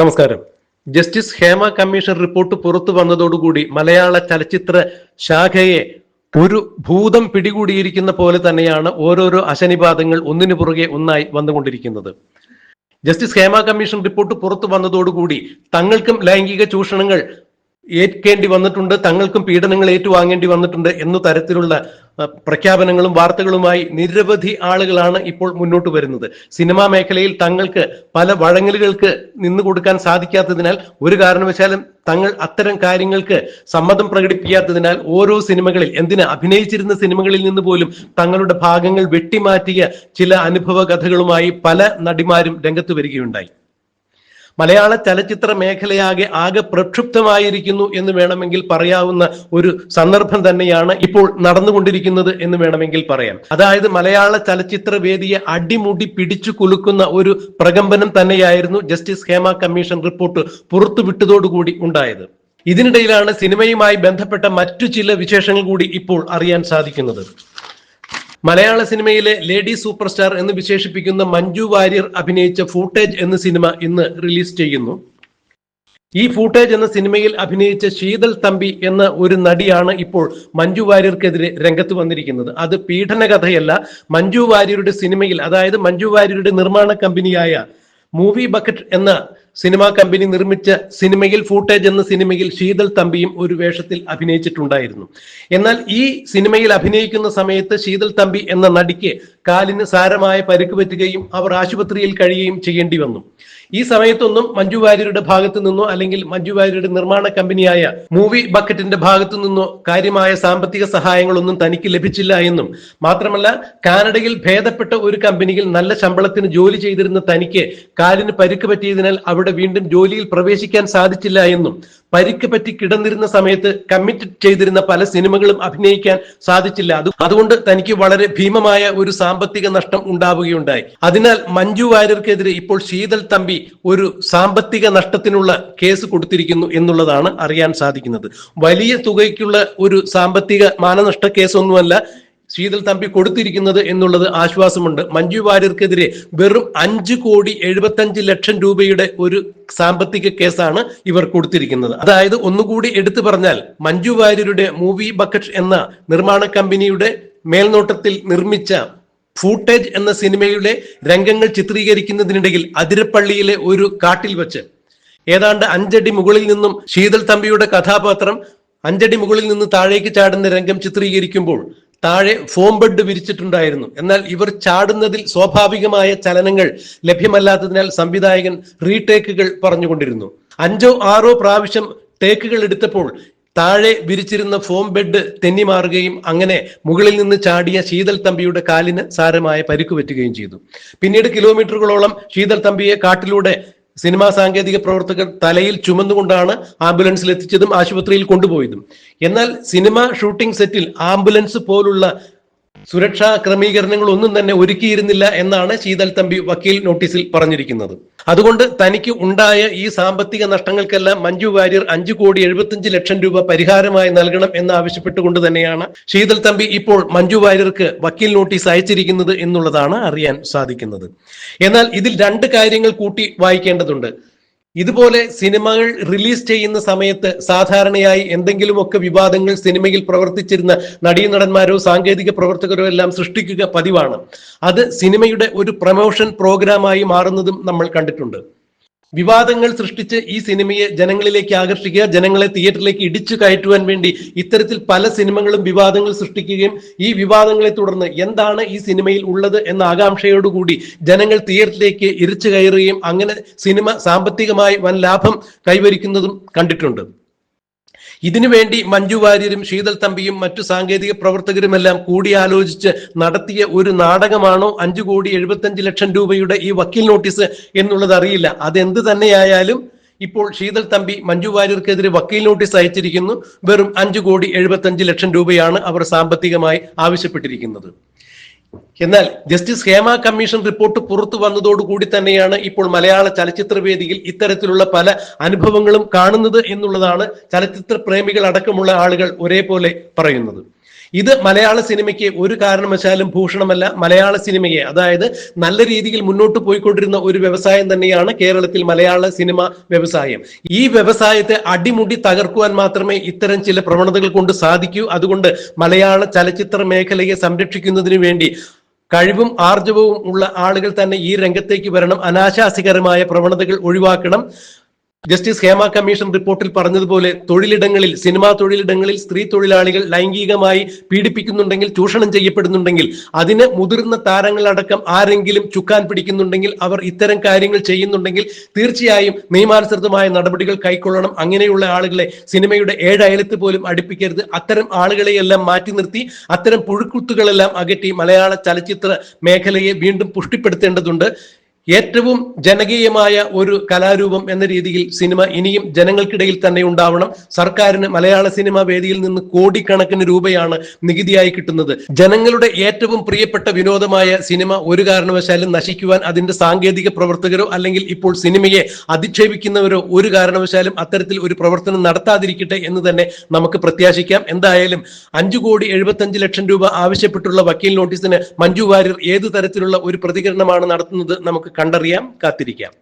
നമസ്കാരം. Justice Hema commission report പുറത്തു വന്നതോടുകൂടി മലയാള ചലച്ചിത്ര ശാഖയെ ഒരു ഭൂതം പിടികൂടിയിരിക്കുന്ന പോലെ തന്നെയാണ് ഓരോരോ അശനിപാതങ്ങൾ ഒന്നിനു പുറകെ ഒന്നായി വന്നുകൊണ്ടിരിക്കുന്നത്. ജസ്റ്റിസ് ഹേമ കമ്മീഷൻ റിപ്പോർട്ട് പുറത്തു വന്നതോടുകൂടി തങ്ങൾക്കും ലൈംഗിക ചൂഷണങ്ങൾ ഏൽക്കേണ്ടി വന്നിട്ടുണ്ട് തങ്ങൾക്കും പീഡനങ്ങൾ ഏറ്റുവാങ്ങേണ്ടി വന്നിട്ടുണ്ട് എന്ന തരത്തിലുള്ള പ്രഖ്യാപനങ്ങളും വാർത്തകളുമായി നിരവധി ആളുകളാണ് ഇപ്പോൾ മുന്നോട്ട് വരുന്നത്. സിനിമാ മേഖലയിൽ തങ്ങൾക്ക് പല വഴങ്ങലുകൾക്ക് നിന്നു കൊടുക്കാൻ സാധിക്കാത്തതിനാൽ ഒരു കാരണവശാലും തങ്ങൾ അത്തരം കാര്യങ്ങൾക്ക് സമ്മതം പ്രകടിപ്പിക്കാത്തതിനാൽ ഓരോ സിനിമകളിൽ എന്തിന് അഭിനയിച്ചിരുന്ന സിനിമകളിൽ നിന്ന് പോലും തങ്ങളുടെ ഭാഗങ്ങൾ വെട്ടിമാറ്റിയ ചില അനുഭവ കഥകളുമായി പല നടിമാരും രംഗത്ത് വരികയുണ്ടായി. മലയാള ചലച്ചിത്ര മേഖലയാകെ ആകെ പ്രക്ഷുബ്ധമായിരിക്കുന്നു എന്ന് വേണമെങ്കിൽ പറയാവുന്ന ഒരു സന്ദർഭം തന്നെയാണ് ഇപ്പോൾ നടന്നുകൊണ്ടിരിക്കുന്നത് എന്ന് വേണമെങ്കിൽ പറയാം. അതായത് മലയാള ചലച്ചിത്ര വേദിയെ അടിമുടി പിടിച്ചു കുലുക്കുന്ന ഒരു പ്രകമ്പനം തന്നെയായിരുന്നു ജസ്റ്റിസ് ഹേമ കമ്മീഷൻ റിപ്പോർട്ട് പുറത്തുവിട്ടതോടുകൂടി ഉണ്ടായത്. ഇതിനിടയിലാണ് സിനിമയുമായി ബന്ധപ്പെട്ട മറ്റു ചില വിശേഷങ്ങൾ കൂടി ഇപ്പോൾ അറിയാൻ സാധിക്കുന്നത്. മലയാള സിനിമയിലെ ലേഡി സൂപ്പർ സ്റ്റാർ എന്ന് വിശേഷിപ്പിക്കുന്ന മഞ്ജു വാര്യർ അഭിനയിച്ച ഫൂട്ടേജ് എന്ന സിനിമ ഇന്ന് റിലീസ് ചെയ്യുന്നു. ഈ ഫൂട്ടേജ് എന്ന സിനിമയിൽ അഭിനയിച്ച ശീതൽ തമ്പി എന്ന ഒരു നടിയാണ് ഇപ്പോൾ മഞ്ജു വാര്യർക്കെതിരെ രംഗത്ത് വന്നിരിക്കുന്നത്. അത് പീഡന കഥയല്ല മഞ്ജു വാര്യരുടെ സിനിമയിൽ അതായത് മഞ്ജു വാര്യരുടെ നിർമ്മാണ കമ്പനിയായ മൂവി ബക്കറ്റ് എന്ന സിനിമാ കമ്പനി നിർമ്മിച്ച സിനിമയിൽ ഫൂട്ടേജ് എന്ന സിനിമയിൽ ശീതൽ തമ്പിയും ഒരു വേഷത്തിൽ അഭിനയിച്ചിട്ടുണ്ടായിരുന്നു. എന്നാൽ ഈ സിനിമയിൽ അഭിനയിക്കുന്ന സമയത്ത് ശീതൽ തമ്പി എന്ന നടിക്ക് കാലിന് സാരമായ പരിക്ക് പറ്റുകയും അവർ ആശുപത്രിയിൽ കഴിയുകയും ചെയ്യേണ്ടി വന്നു. ഈ സമയത്തൊന്നും മഞ്ജു വാര്യരുടെ ഭാഗത്തു നിന്നോ അല്ലെങ്കിൽ മഞ്ജു വാര്യരുടെ നിർമ്മാണ കമ്പനിയായ മൂവി ബക്കറ്റിന്റെ ഭാഗത്തു നിന്നോ കാര്യമായ സാമ്പത്തിക സഹായങ്ങളൊന്നും തനിക്ക് ലഭിച്ചില്ല എന്നും മാത്രമല്ല കാനഡയിൽ ഭേദപ്പെട്ട ഒരു കമ്പനിയിൽ നല്ല ശമ്പളത്തിന് ജോലി ചെയ്തിരുന്ന തനിക്ക് കാലിന് പരിക്ക് പറ്റിയതിനാൽ അവിടെ വീണ്ടും ജോലിയിൽ പ്രവേശിക്കാൻ സാധിച്ചില്ല എന്നും പരിക്ക് പറ്റി കിടന്നിരുന്ന സമയത്ത് കമ്മിറ്റ് ചെയ്തിരുന്ന പല സിനിമകളും അഭിനയിക്കാൻ സാധിച്ചില്ല. അത് അതുകൊണ്ട് തനിക്ക് വളരെ ഭീമമായ ഒരു സാമ്പത്തിക നഷ്ടം ഉണ്ടാവുകയുണ്ടായി. അതിനാൽ മഞ്ജു വാര്യർക്കെതിരെ ഇപ്പോൾ ശീതൽ തമ്പി ഒരു സാമ്പത്തിക നഷ്ടത്തിനുള്ള കേസ് കൊടുത്തിരിക്കുന്നു എന്നുള്ളതാണ് അറിയാൻ സാധിക്കുന്നത്. വലിയ തുകയ്ക്കുള്ള ഒരു സാമ്പത്തിക മാനനഷ്ട കേസൊന്നുമല്ല ശീതൽ തമ്പി കൊടുത്തിരിക്കുന്നത് എന്നുള്ളത് ആശ്വാസമുണ്ട്. മഞ്ജു വാര്യർക്കെതിരെ വെറും അഞ്ച് കോടി എഴുപത്തഞ്ച് ലക്ഷം രൂപയുടെ ഒരു സാമ്പത്തിക കേസാണ് ഇവർ കൊടുത്തിരിക്കുന്നത്. അതായത് ഒന്നുകൂടി എടുത്തു പറഞ്ഞാൽ മഞ്ജു വാര്യരുടെ മൂവി ബക്കറ്റ് എന്ന നിർമ്മാണ കമ്പനിയുടെ മേൽനോട്ടത്തിൽ നിർമ്മിച്ച ഫൂട്ടേജ് എന്ന സിനിമയുടെ രംഗങ്ങൾ ചിത്രീകരിക്കുന്നതിനിടയിൽ അതിരപ്പള്ളിയിലെ ഒരു കാട്ടിൽ വെച്ച് ഏതാണ്ട് അഞ്ചടി മുകളിൽ നിന്നും ശീതൽ തമ്പിയുടെ കഥാപാത്രം അഞ്ചടി മുകളിൽ നിന്ന് താഴേക്ക് ചാടുന്ന രംഗം ചിത്രീകരിക്കുമ്പോൾ താഴെ ഫോം ബെഡ് വിരിച്ചിട്ടുണ്ടായിരുന്നു. എന്നാൽ ഇവർ ചാടുന്നതിൽ സ്വാഭാവികമായ ചലനങ്ങൾ ലഭ്യമല്ലാത്തതിനാൽ സംവിധായകൻ റീടേക്കുകൾ പറഞ്ഞുകൊണ്ടിരുന്നു. അഞ്ചോ ആറോ പ്രാവശ്യം ടേക്കുകൾ എടുത്തപ്പോൾ താഴെ വിരിച്ചിരുന്ന ഫോം ബെഡ് തെന്നിമാറുകയും അങ്ങനെ മുകളിൽ നിന്ന് ചാടിയ ശീതൽ തമ്പിയുടെ കാലിന് സാരമായ പരിക്ക് പറ്റുകയും ചെയ്തു. പിന്നീട് കിലോമീറ്ററുകളോളം ശീതൽ തമ്പിയെ കാട്ടിലൂടെ സിനിമാ സാങ്കേതിക പ്രവർത്തകർ തലയിൽ ചുമന്നുകൊണ്ടാണ് ആംബുലൻസിൽ എത്തിച്ചതും ആശുപത്രിയിൽ കൊണ്ടുപോയതും. എന്നാൽ സിനിമ ഷൂട്ടിംഗ് സെറ്റിൽ ആംബുലൻസ് പോലുള്ള സുരക്ഷാ ക്രമീകരണങ്ങൾ ഒന്നും തന്നെ ഒരുക്കിയിരുന്നില്ല എന്നാണ് ശീതൽ തമ്പി വക്കീൽ നോട്ടീസിൽ പറഞ്ഞിരിക്കുന്നത്. അതുകൊണ്ട് തനിക്ക് ഉണ്ടായ ഈ സാമ്പത്തിക നഷ്ടങ്ങൾക്കെല്ലാം മഞ്ജു വാര്യർ അഞ്ചു കോടി എഴുപത്തിയഞ്ച് ലക്ഷം രൂപ പരിഹാരമായി നൽകണം എന്ന് ആവശ്യപ്പെട്ടുകൊണ്ട് തന്നെയാണ് ശീതൽ തമ്പി ഇപ്പോൾ മഞ്ജു വാര്യർക്ക് വക്കീൽ നോട്ടീസ് അയച്ചിരിക്കുന്നത് എന്നുള്ളതാണ് അറിയാൻ സാധിക്കുന്നത്. എന്നാൽ ഇതിൽ രണ്ട് കാര്യങ്ങൾ കൂട്ടി വായിക്കേണ്ടതുണ്ട്. ഇതുപോലെ സിനിമകൾ റിലീസ് ചെയ്യുന്ന സമയത്ത് സാധാരണയായി എന്തെങ്കിലുമൊക്കെ വിവാദങ്ങൾ സിനിമയിൽ പ്രവർത്തിച്ചിരുന്ന നടീനടന്മാരോ സാങ്കേതിക പ്രവർത്തകരോ എല്ലാം സൃഷ്ടിക്കുക പതിവാണ്. അത് സിനിമയുടെ ഒരു പ്രമോഷൻ പ്രോഗ്രാമായി മാറുന്നതും നമ്മൾ കണ്ടിട്ടുണ്ട്. വിവാദങ്ങൾ സൃഷ്ടിച്ച് ഈ സിനിമയെ ജനങ്ങളിലേക്ക് ആകർഷിക്കുക ജനങ്ങളെ തിയേറ്ററിലേക്ക് ഇടിച്ചു കയറ്റുവാൻ വേണ്ടി ഇത്തരത്തിൽ പല സിനിമകളും വിവാദങ്ങൾ സൃഷ്ടിക്കുകയും ഈ വിവാദങ്ങളെ തുടർന്ന് എന്താണ് ഈ സിനിമയിൽ ഉള്ളത് എന്ന ആകാംക്ഷയോടുകൂടി ജനങ്ങൾ തിയേറ്ററിലേക്ക് ഇരിച്ചു കയറുകയും അങ്ങനെ സിനിമ സാമ്പത്തികമായി വൻ ലാഭം കൈവരിക്കുന്നതും കണ്ടിട്ടുണ്ട്. ഇതിനുവേണ്ടി മഞ്ജു വാര്യരും ശീതൽ തമ്പിയും മറ്റു സാങ്കേതിക പ്രവർത്തകരുമെല്ലാം കൂടിയാലോചിച്ച് നടത്തിയ ഒരു നാടകമാണോ അഞ്ചു കോടി എഴുപത്തഞ്ച് ലക്ഷം രൂപയുടെ ഈ വക്കീൽ നോട്ടീസ് എന്നുള്ളത് അറിയില്ല. അതെന്ത് തന്നെയായാലും ഇപ്പോൾ ശീതൽ തമ്പി മഞ്ജു വാര്യർക്കെതിരെ വക്കീൽ നോട്ടീസ് അയച്ചിരിക്കുന്നു. വെറും അഞ്ചു കോടി എഴുപത്തഞ്ച് ലക്ഷം രൂപയാണ് അവർ സാമ്പത്തികമായി ആവശ്യപ്പെട്ടിരിക്കുന്നത്. എന്നാൽ ജസ്റ്റിസ് ഹേമ കമ്മീഷൻ റിപ്പോർട്ട് പുറത്തു വന്നതോടുകൂടി തന്നെയാണ് ഇപ്പോൾ മലയാള ചലച്ചിത്ര വേദിയിൽ ഇത്തരത്തിലുള്ള പല അനുഭവങ്ങളും കാണുന്നത് എന്നുള്ളതാണ് ചലച്ചിത്ര പ്രേമികൾ അടക്കമുള്ള ആളുകൾ ഒരേപോലെ പറയുന്നത്. ഇത് മലയാള സിനിമയ്ക്ക് ഒരു കാരണവശാലും ഭൂഷണമല്ല. മലയാള സിനിമയെ അതായത് നല്ല രീതിയിൽ മുന്നോട്ട് പോയിക്കൊണ്ടിരുന്ന ഒരു വ്യവസായം തന്നെയാണ് കേരളത്തിൽ മലയാള സിനിമ വ്യവസായം. ഈ വ്യവസായത്തെ അടിമുടി തകർക്കുവാൻ മാത്രമേ ഇത്തരം ചില പ്രവണതകൾ കൊണ്ട് സാധിക്കൂ. അതുകൊണ്ട് മലയാള ചലച്ചിത്ര മേഖലയെ സംരക്ഷിക്കുന്നതിന് വേണ്ടി കഴിവും ആർജവവും ഉള്ള ആളുകൾ തന്നെ ഈ രംഗത്തേക്ക് വരണം. അനാശാസികരമായ പ്രവണതകൾ ഒഴിവാക്കണം. ജസ്റ്റിസ് ഹേമ കമ്മീഷൻ റിപ്പോർട്ടിൽ പറഞ്ഞതുപോലെ തൊഴിലിടങ്ങളിൽ സിനിമാ തൊഴിലിടങ്ങളിൽ സ്ത്രീ തൊഴിലാളികൾ ലൈംഗികമായി പീഡിപ്പിക്കുന്നുണ്ടെങ്കിൽ ചൂഷണം ചെയ്യപ്പെടുന്നുണ്ടെങ്കിൽ അതിന് മുതിർന്ന താരങ്ങളടക്കം ആരെങ്കിലും ചുക്കാൻ പിടിക്കുന്നുണ്ടെങ്കിൽ അവർ ഇത്തരം കാര്യങ്ങൾ ചെയ്യുന്നുണ്ടെങ്കിൽ തീർച്ചയായും നിയമാനുസൃതമായ നടപടികൾ കൈക്കൊള്ളണം. അങ്ങനെയുള്ള ആളുകളെ സിനിമയുടെ ഏഴയലത്ത് പോലും അടുപ്പിക്കരുത്. അത്തരം ആളുകളെയെല്ലാം മാറ്റി നിർത്തി അത്തരം പുഴുക്കുത്തുകളെല്ലാം അകറ്റി മലയാള ചലച്ചിത്ര മേഖലയെ വീണ്ടും പുഷ്ടിപ്പെടുത്തേണ്ടതുണ്ട്. ഏറ്റവും ജനകീയമായ ഒരു കലാരൂപം എന്ന രീതിയിൽ സിനിമ ഇനിയും ജനങ്ങൾക്കിടയിൽ തന്നെ ഉണ്ടാവണം. സർക്കാരിന് മലയാള സിനിമ വേദിയിൽ നിന്ന് കോടിക്കണക്കിന് രൂപയാണ് നികുതിയായി കിട്ടുന്നത്. ജനങ്ങളുടെ ഏറ്റവും പ്രിയപ്പെട്ട വിനോദമായ സിനിമ ഒരു കാരണവശാലും നശിക്കുവാൻ അതിന്റെ സാങ്കേതിക പ്രവർത്തകരോ അല്ലെങ്കിൽ ഇപ്പോൾ സിനിമയെ അധിക്ഷേപിക്കുന്നവരോ ഒരു കാരണവശാലും അത്തരത്തിൽ ഒരു പ്രവർത്തനം നടത്താതിരിക്കട്ടെ എന്ന് തന്നെ നമുക്ക് പ്രത്യാശിക്കാം. എന്തായാലും അഞ്ചു കോടി എഴുപത്തഞ്ച് ലക്ഷം രൂപ ആവശ്യപ്പെട്ടുള്ള വക്കീൽ നോട്ടീസിന് മഞ്ജു വാര്യർ ഏത് തരത്തിലുള്ള ഒരു പ്രതികരണമാണ് നടത്തുന്നത് കണ്ടറിയാം കാത്തിരിക്കാം.